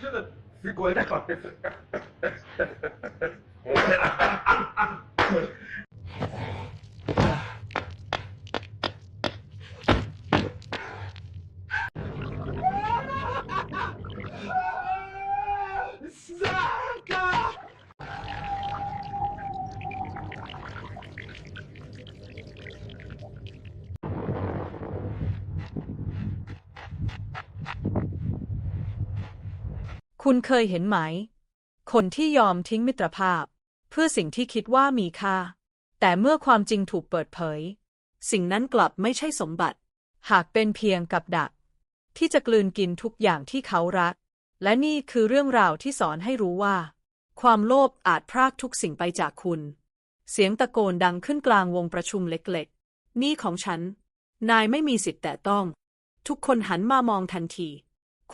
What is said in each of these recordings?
吃的比国家好吃。哈哈！ คุณเคยเห็นไหม คนที่ยอมทิ้งมิตรภาพ เพื่อสิ่งที่คิดว่ามีค่า แต่เมื่อความจริงถูกเปิดเผย สิ่งนั้นกลับไม่ใช่สมบัติ หากเป็นเพียงกับดัก ที่จะกลืนกินทุกอย่างที่เขารัก และนี่คือเรื่องราวที่สอนให้รู้ว่า ความโลภอาจพรากทุกสิ่งไปจากคุณ เสียงตะโกนดังขึ้นกลางวงประชุมเล็กๆ นี่ของฉัน นายไม่มีสิทธิ์แต่ต้อง ทุกคนหันมามองทันที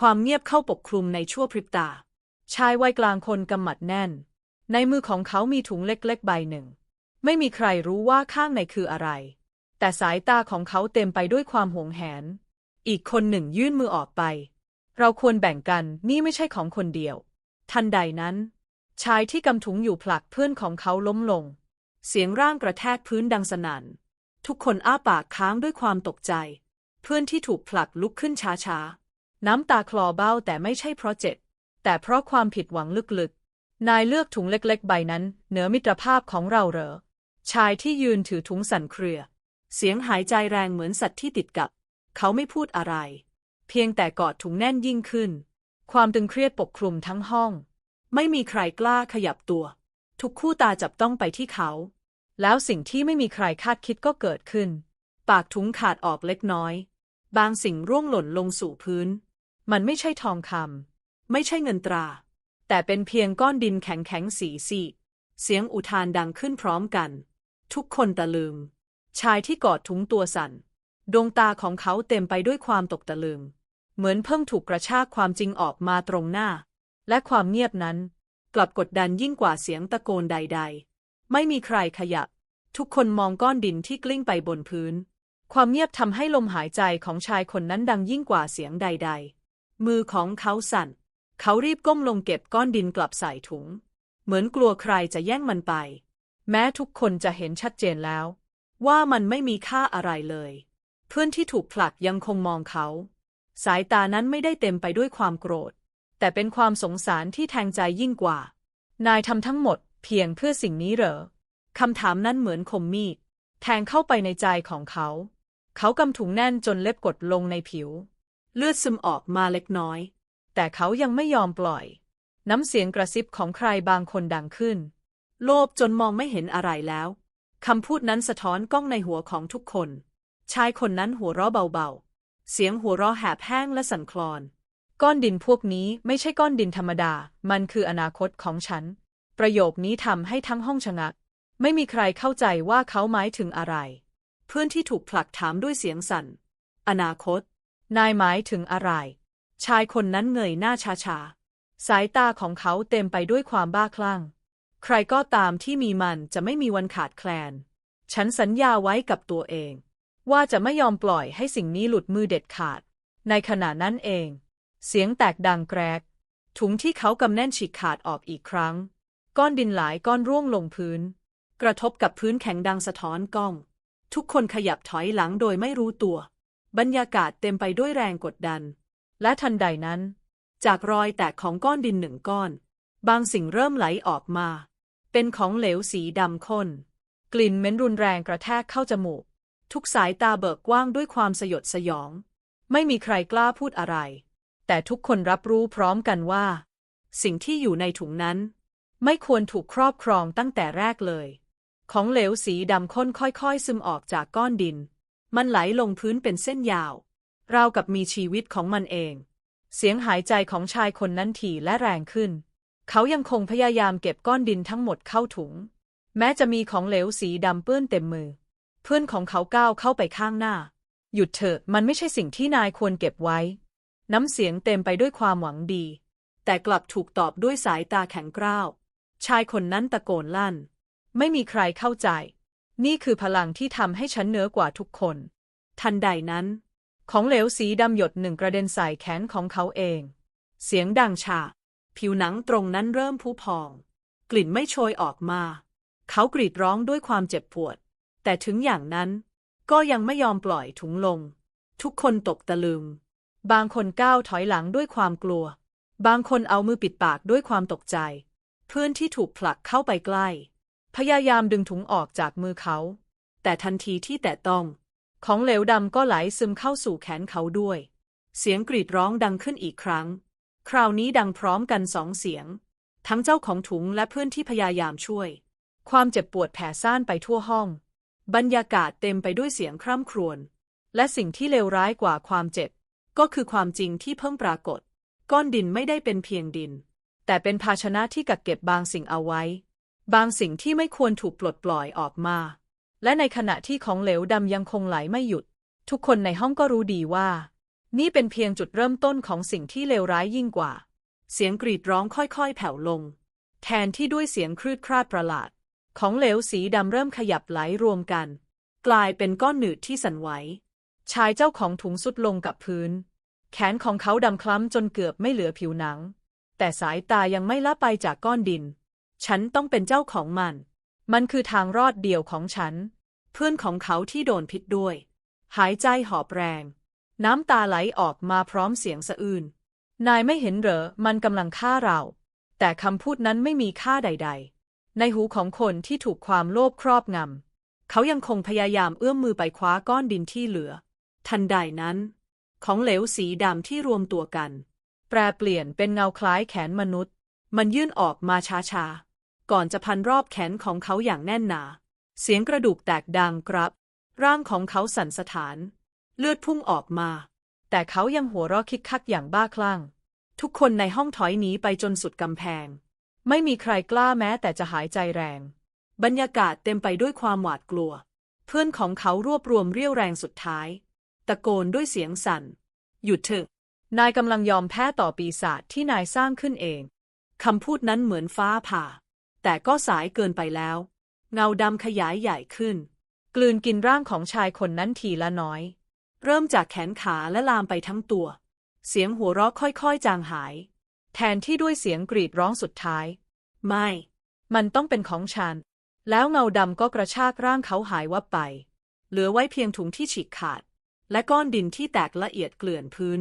ความเงียบเข้าปกคลุมในชั่วพริบตา ชายวัยกลางคนกำหมัดแน่น ในมือของเขามีถุงเล็กๆ ใบหนึ่ง ไม่มีใครรู้ว่าข้างในคืออะไร แต่สายตาของเขาเต็มไปด้วยความหวงแหน อีกคนหนึ่งยื่นมือออกไป เราควรแบ่งกันนี่ไม่ใช่ของคนเดียว ทันใดนั้น ชายที่กำถุงอยู่ผลักเพื่อนของเขาล้มลง เสียงร่างกระแทกพื้นดังสนั่นทุกคนอ้าปากค้างด้วยความตกใจ เพื่อนที่ถูกผลักลุกขึ้นช้าๆ น้ำตาคลอเบ้าแต่ไม่ใช่เพราะเจ็บแต่เพราะความผิดหวังลึกๆ นายเลือกถุงเล็กๆ ใบนั้น เหนือมิตรภาพของเราเหรอ ชายที่ยืนถือถุงสั่นเครือ เสียงหายใจแรงเหมือนสัตว์ที่ติดกับ เขาไม่พูดอะไร เพียงแต่กอดถุงแน่นยิ่งขึ้น ความตึงเครียดปกคลุมทั้งห้อง ไม่มีใครกล้าขยับตัว ทุกคู่ตาจับต้องไปที่เขา แล้วสิ่งที่ไม่มีใครคาดคิดก็เกิดขึ้น ปากถุงขาดออกเล็กน้อย บางสิ่งร่วงหล่นลงสู่พื้น มันไม่ใช่ทองคำไม่ใช่เงินตรา แต่เป็นเพียงก้อนดินแข็งๆสีซีเสียงอุทานดังขึ้นพร้อมกัน ทุกคนตะลึงชายที่กอดถุงตัวสั่น ดวงตาของเขาเต็มไปด้วยความตกตะลึง เหมือนเพิ่งถูกกระชากความจริงออกมาตรงหน้า และความเงียบนั้น กลับกดดันยิ่งกว่าเสียงตะโกนใด ๆ ไม่มีใครขยับ ทุกคนมองก้อนดินที่กลิ้งไปบนพื้น ความเงียบทำให้ลมหายใจของชายคนนั้นดังยิ่งกว่าเสียงใด ๆ มือของเขาสั่น เขารีบก้มลงเก็บก้อนดินกลับใส่ถุง เหมือนกลัวใครจะแย่งมันไป แม้ทุกคนจะเห็นชัดเจนแล้ว ว่ามันไม่มีค่าอะไรเลย เพื่อนที่ถูกผลักยังคงมองเขา สายตานั้นไม่ได้เต็มไปด้วยความโกรธ แต่เป็นความสงสารที่แทงใจยิ่งกว่า นายทำทั้งหมดเพียงเพื่อสิ่งนี้เหรอคำถามนั้นเหมือนคมมีดแทงเข้าไปในใจของเขา เขากำถุงแน่นจนเล็บกดลงในผิว เลือดซึมออกมาเล็กน้อย แต่เขายังไม่ยอมปล่อย น้ำเสียงกระซิบของใครบางคนดังขึ้น โลภจนมองไม่เห็นอะไรแล้วคำพูดนั้นสะท้อนกล้องในหัวของทุกคน ชายคนนั้นหัวเราะเบาๆ เสียงหัวเราะแหบแห้งและสั่นคลอน ก้อนดินพวกนี้ไม่ใช่ก้อนดินธรรมดา มันคืออนาคตของฉัน ประโยคนี้ทำให้ทั้งห้องชะงัก ไม่มีใครเข้าใจว่าเขาหมายถึงอะไร เพื่อนที่ถูกผลักถามด้วยเสียงสั่น อนาคต นายหมายถึงอะไร ชายคนนั้นเงยหน้าช้าๆสายตาของเขาเต็มไปด้วยความบ้าคลั่ง ใครก็ตามที่มีมันจะไม่มีวันขาดแคลน ฉันสัญญาไว้กับตัวเอง ว่าจะไม่ยอมปล่อยให้สิ่งนี้หลุดมือเด็ดขาด ในขณะนั้นเอง เสียงแตกดังแกรก ถุงที่เขากำแน่นฉีกขาดออกอีกครั้ง ก้อนดินหลายก้อนร่วงลงพื้น กระทบกับพื้นแข็งดังสะท้อนกล้อง ทุกคนขยับถอยหลังโดยไม่รู้ตัว บรรยากาศเต็มไปด้วยแรงกดดัน และทันใดนั้น จากรอยแตกของก้อนดินหนึ่งก้อน บางสิ่งเริ่มไหลออกมา เป็นของเหลวสีดำข้น กลิ่นเหม็นรุนแรงกระแทกเข้าจมูก ทุกสายตาเบิกกว้างด้วยความสยดสยอง ไม่มีใครกล้าพูดอะไร แต่ทุกคนรับรู้พร้อมกันว่า สิ่งที่อยู่ในถุงนั้น ไม่ควรถูกครอบครองตั้งแต่แรกเลย ของเหลวสีดำข้นค่อยๆ ซึมออกจากก้อนดิน มันไหลลงพื้นเป็นเส้นยาว ราวกับมีชีวิตของมันเอง เสียงหายใจของชายคนนั้นถี่และแรงขึ้น เขายังคงพยายามเก็บก้อนดินทั้งหมดเข้าถุง แม้จะมีของเหลวสีดำเปื้อนเต็มมือ เพื่อนของเขาก้าวเข้าไปข้างหน้า หยุดเถอะมันไม่ใช่สิ่งที่นายควรเก็บไว้ น้ำเสียงเต็มไปด้วยความหวังดี แต่กลับถูกตอบด้วยสายตาแข็งกร้าว ชายคนนั้นตะโกนลั่น ไม่มีใครเข้าใจ นี่คือพลังที่ทำให้ฉันเหนือกว่าทุกคน ทันใดนั้น ของเหลวสีดำหยดหนึ่งกระเด็นใส่แขนของเขาเอง เสียงดังชาผิวหนังตรงนั้นเริ่มพุพอง กลิ่นไม่โชยออกมา เขากรีดร้องด้วยความเจ็บปวด แต่ถึงอย่างนั้น ก็ยังไม่ยอมปล่อยถุงลง ทุกคนตกตะลึง บางคนก้าวถอยหลังด้วยความกลัว บางคนเอามือปิดปากด้วยความตกใจ เพื่อนที่ถูกผลักเข้าไปใกล้ พยายามดึงถุงออกจากมือเขา แต่ทันทีที่แตะต้อง ของเหลวดำก็ไหลซึมเข้าสู่แขนเขาด้วย เสียงกรีดร้องดังขึ้นอีกครั้ง คราวนี้ดังพร้อมกันสองเสียง ทั้งเจ้าของถุงและเพื่อนที่พยายามช่วย ความเจ็บปวดแผ่ซ่านไปทั่วห้อง บรรยากาศเต็มไปด้วยเสียงคร่ำครวญและสิ่งที่เลวร้ายกว่าความเจ็บ ก็คือความจริงที่เพิ่งปรากฏ ก้อนดินไม่ได้เป็นเพียงดิน แต่เป็นภาชนะที่กักเก็บบางสิ่งเอาไว้ บางสิ่งที่ไม่ควรถูกปลดปล่อยออกมา และในขณะที่ของเหลวดำยังคงไหลไม่หยุด ทุกคนในห้องก็รู้ดีว่า นี่เป็นเพียงจุดเริ่มต้นของสิ่งที่เลวร้ายยิ่งกว่า เสียงกรีดร้องค่อยๆ แผ่วลง แทนที่ด้วยเสียงครืดคราดประหลาด ของเหลวสีดำเริ่มขยับไหลรวมกัน กลายเป็นก้อนหนืดที่สั่นไหว ชายเจ้าของถุงสุดลงกับพื้น แขนของเขาดำคล้ำจนเกือบไม่เหลือผิวหนัง แต่สายตายังไม่ละไปจากก้อนดิน ฉันต้องเป็นเจ้าของมัน มันคือทางรอดเดียวของฉัน เพื่อนของเขาที่โดนพิษด้วย หายใจหอบแรง น้ำตาไหลออกมาพร้อมเสียงสะอื้น นายไม่เห็นเหรอ มันกำลังฆ่าเรา แต่คำพูดนั้นไม่มีค่าใด ๆ ในหูของคนที่ถูกความโลภครอบงำ เขายังคงพยายามเอื้อมมือไปคว้าก้อนดินที่เหลือ ทันใดนั้น ของเหลวสีดำที่รวมตัวกัน แปรเปลี่ยนเป็นเงาคล้ายแขนมนุษย์ มันยื่นออกมาช้าๆ ก่อนจะพันรอบแขนของเขาอย่างแน่นหนา เสียงกระดูกแตกดังครับ ร่างของเขาสั่นสะท้าน เลือดพุ่งออกมา แต่เขายังหัวเราะคิกคักอย่างบ้าคลั่ง ทุกคนในห้องถอยหนีไปจนสุดกำแพง ไม่มีใครกล้าแม้แต่จะหายใจแรง บรรยากาศเต็มไปด้วยความหวาดกลัว เพื่อนของเขารวบรวมเรี่ยวแรงสุดท้าย ตะโกนด้วยเสียงสั่น หยุดเถอะ นายกำลังยอมแพ้ต่อปีศาจที่นายสร้างขึ้นเองคำพูดนั้นเหมือนฟ้าผ่า แต่ก็สายเกินไปแล้ว เงาดำขยายใหญ่ขึ้น กลืนกินร่างของชายคนนั้นทีละน้อย เริ่มจากแขนขาและลามไปทั้งตัว เสียงหัวเราะค่อยๆ จางหาย แทนที่ด้วยเสียงกรีดร้องสุดท้าย ไม่ มันต้องเป็นของฉัน แล้วเงาดำก็กระชากร่างเขาหายวับไป เหลือไว้เพียงถุงที่ฉีกขาด และก้อนดินที่แตกละเอียดเกลื่อนพื้น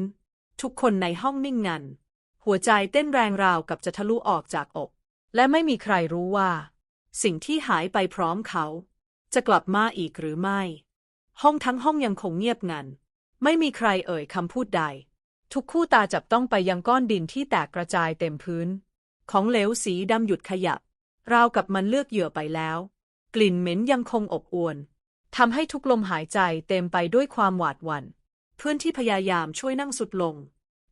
ทุกคนในห้องนิ่งงัน หัวใจเต้นแรงราวกับจะทะลุออกจากอก และไม่มีใครรู้ว่า สิ่งที่หายไปพร้อมเขา จะกลับมาอีกหรือไม่ ห้องทั้งห้องยังคงเงียบงัน ไม่มีใครเอ่ยคำพูดใด ทุกคู่ตาจับต้องไปยังก้อนดินที่แตกกระจายเต็มพื้น ของเหลวสีดำหยุดขยับ ราวกับมันเลือกเหยื่อไปแล้ว กลิ่นเหม็นยังคงอบอวนทำให้ทุกลมหายใจเต็มไปด้วยความหวาดหวัน่นเพื่อนที่พยายามช่วยนั่งสุดลง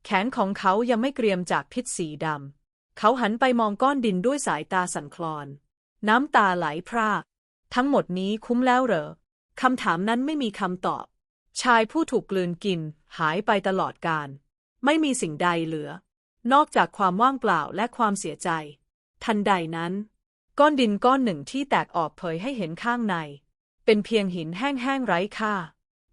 แขนของเขายังไม่เกรียมจากพิษสีดำ เขาหันไปมองก้อนดินด้วยสายตาสั่นคลอน น้ำตาไหลพราก ทั้งหมดนี้คุ้มแล้วเหรอ คำถามนั้นไม่มีคำตอบ ชายผู้ถูกกลืนกิน หายไปตลอดกาลไม่มีสิ่งใดเหลือ นอกจากความว่างเปล่าและความเสียใจ ทันใดนั้น ก้อนดินก้อนหนึ่งที่แตกออกเผยให้เห็นข้างใน เป็นเพียงหินแห้งๆไร้ค่า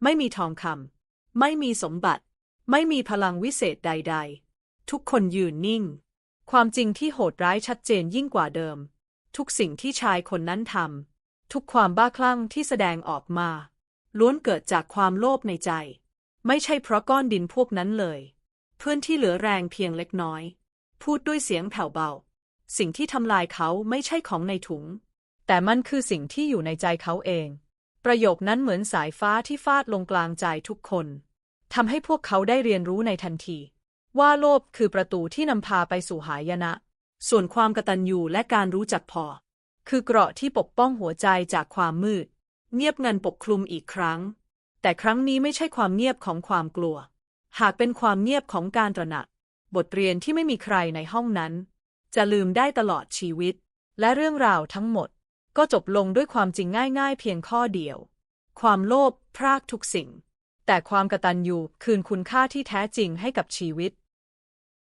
ไม่มีทองคำไม่มีสมบัติ ไม่มีพลังวิเศษใด ๆ ทุกคนยืนนิ่ง ความจริงที่โหดร้ายชัดเจนยิ่งกว่าเดิม ทุกสิ่งที่ชายคนนั้นทำทุกความบ้าคลั่งที่แสดงออกมา ล้วนเกิดจากความโลภในใจ ไม่ใช่เพราะก้อนดินพวกนั้นเลย เพื่อนที่เหลือแรงเพียงเล็กน้อย พูดด้วยเสียงแผ่วเบา สิ่งที่ทำลายเขาไม่ใช่ของในถุง แต่มันคือสิ่งที่อยู่ในใจเขาเอง ประโยคนั้นเหมือนสายฟ้าที่ฟาดลงกลางใจทุกคนทำให้พวกเขาได้เรียนรู้ในทันที ว่าโลภคือประตูที่นำพาไปสู่หายนะ ส่วนความกตัญญูและการรู้จักพอ คือเกราะที่ปกป้องหัวใจจากความมืด เงียบงันปกคลุมอีกครั้ง แต่ครั้งนี้ไม่ใช่ความเงียบของความกลัว หากเป็นความเงียบของการตระหนัก บทเรียนที่ไม่มีใครในห้องนั้น จะลืมได้ตลอดชีวิต และเรื่องราวทั้งหมด ก็จบลงด้วยความจริงง่ายๆ เพียงข้อเดียว ความโลภพรากทุกสิ่ง แต่ความกตัญญูคืนคุณค่าที่แท้จริงให้กับชีวิต